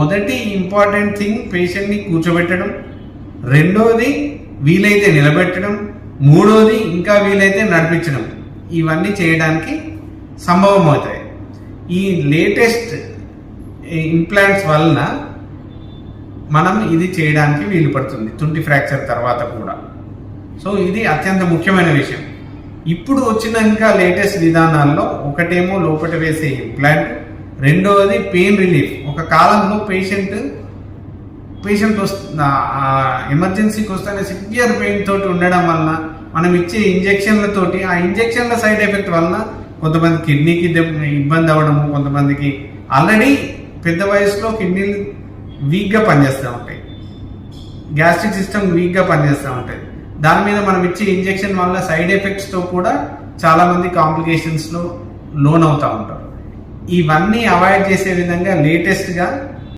మొదటి important thing పేషెంట్ని కూర్చోబెట్టడం రెండోది వీలైతే నిలబెట్టడం మూడోది ఇంకా వీలైతే నడిపించడం. ఇవన్నీ చేయడానికి సంభవం అవుతాయి. ఈ లేటెస్ట్ ఇంప్లాంట్స్ వలన మనం ఇది చేయడానికి వీలు పడుతుంది తుంటి ఫ్రాక్చర్ తర్వాత కూడా. సో ఇది అత్యంత ముఖ్యమైన విషయం. ఇప్పుడు వచ్చిన ఇంకా లేటెస్ట్ విధానాల్లో ఒకటేమో లోపల వేసే ఇంప్లాంట్ రెండవది పెయిన్ రిలీఫ్ ఒక కాలంలో పేషెంట్ పేషెంట్ వస్తున్న ఎమర్జెన్సీకి వస్తున్న సివియర్ పెయిన్ తోటి ఉండడం వలన మనం ఇచ్చే ఇంజెక్షన్లతోటి ఆ ఇంజెక్షన్ల సైడ్ ఎఫెక్ట్ వలన కొంతమంది కిడ్నీకి దెబ్బ ఇబ్బంది అవ్వడము కొంతమందికి ఆల్రెడీ పెద్ద వయసులో కిడ్నీలు వీక్గా పనిచేస్తూ ఉంటాయి. గ్యాస్ట్రిక్ సిస్టమ్ వీక్గా పనిచేస్తూ ఉంటాయి. దాని మీద మనం ఇచ్చే ఇంజెక్షన్ వల్ల సైడ్ ఎఫెక్ట్స్తో కూడా చాలామంది కాంప్లికేషన్స్లో లోన్ అవుతూ ఉంటారు. ఇవన్నీ అవాయిడ్ చేసే విధంగా లేటెస్ట్గా